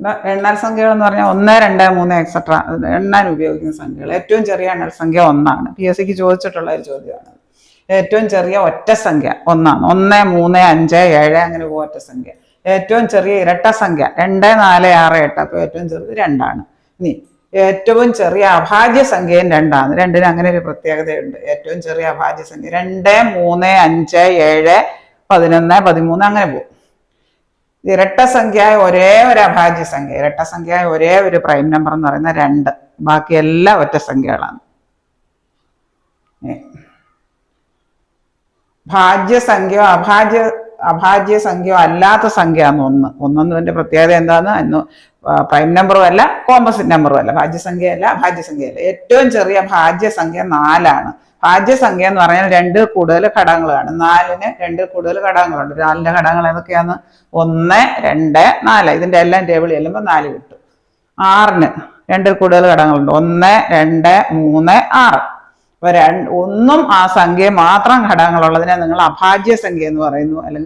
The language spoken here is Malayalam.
എണ്ണൽ സംഖ്യകൾ എന്ന് പറഞ്ഞാൽ ഒന്ന് രണ്ട് മൂന്ന് എക്സെട്ര എണ്ണാൻ ഉപയോഗിക്കുന്ന സംഖ്യകൾ. ഏറ്റവും ചെറിയ എണ്ണൽ സംഖ്യ ഒന്നാണ്. പി എസ് സിക്ക് ചോദിച്ചിട്ടുള്ള ഒരു ചോദ്യമാണ്. ഏറ്റവും ചെറിയ ഒറ്റ സംഖ്യ ഒന്നാണ്. ഒന്ന് മൂന്ന് അഞ്ച് ഏഴ് അങ്ങനെ പോകും ഒറ്റ സംഖ്യ. ഏറ്റവും ചെറിയ ഇരട്ട സംഖ്യ രണ്ട് നാല് ആറ് എട്ട്. അപ്പോൾ ഏറ്റവും ചെറുത് രണ്ടാണ്. ഇനി ഏറ്റവും ചെറിയ അഭാജ്യ സംഖ്യയും രണ്ടാണ്. രണ്ടിന് അങ്ങനെ ഒരു പ്രത്യേകതയുണ്ട്. ഏറ്റവും ചെറിയ അഭാജ്യ സംഖ്യ രണ്ട് മൂന്ന് അഞ്ച് ഏഴ് പതിനൊന്ന് പതിമൂന്ന് അങ്ങനെ പോകും. ഇരട്ട സംഖ്യയായ ഒരേ ഒരു അഭാജ്യ സംഖ്യ ഇരട്ട സംഖ്യയായ ഒരേ ഒരു പ്രൈം നമ്പർ എന്ന് പറയുന്ന രണ്ട്. ബാക്കിയെല്ലാം ഒറ്റ സംഖ്യകളാണ്. ഭാജ്യസംഖ്യയോ അഭാജ്യ അഭാജ്യ സംഖ്യയോ അല്ലാത്ത സംഖ്യ ഒന്ന്. ഒന്നൊന്നതിന്റെ പ്രത്യേകത എന്താന്ന് അന്ന് പ്രൈം നമ്പറും അല്ല കോമ്പസിറ്റ് നമ്പറും അല്ല. ഭാജ്യസംഖ്യ അല്ല അഭാജ്യസംഖ്യ അല്ല ഏറ്റവും ചെറിയ ഭാജ്യസംഖ്യ നാലാണ്. ഭാജ്യസംഖ്യ എന്ന് പറഞ്ഞാൽ രണ്ടിൽ കൂടുതൽ ഘടകങ്ങളാണ്. നാലിന് രണ്ടിൽ കൂടുതൽ ഘടകങ്ങളുണ്ട്. നാലിന്റെ ഘടകങ്ങൾ ഏതൊക്കെയാണ്? ഒന്ന് രണ്ട് നാല്. ഇതിന്റെ എല്ലാം ടേബിൾ ചെല്ലുമ്പോൾ നാല് കിട്ടും. ആറിന് രണ്ടിൽ കൂടുതൽ ഘടകങ്ങളുണ്ട്. ഒന്ന് രണ്ട് മൂന്ന് ആറ്. അപ്പൊ രണ്ട് ഒന്നും ആ സംഖ്യ മാത്രം ഘടകങ്ങളുള്ളതിനെ നിങ്ങൾ അഭാജ്യ സംഖ്യ എന്ന് പറയുന്നു. അല്ലെങ്കിൽ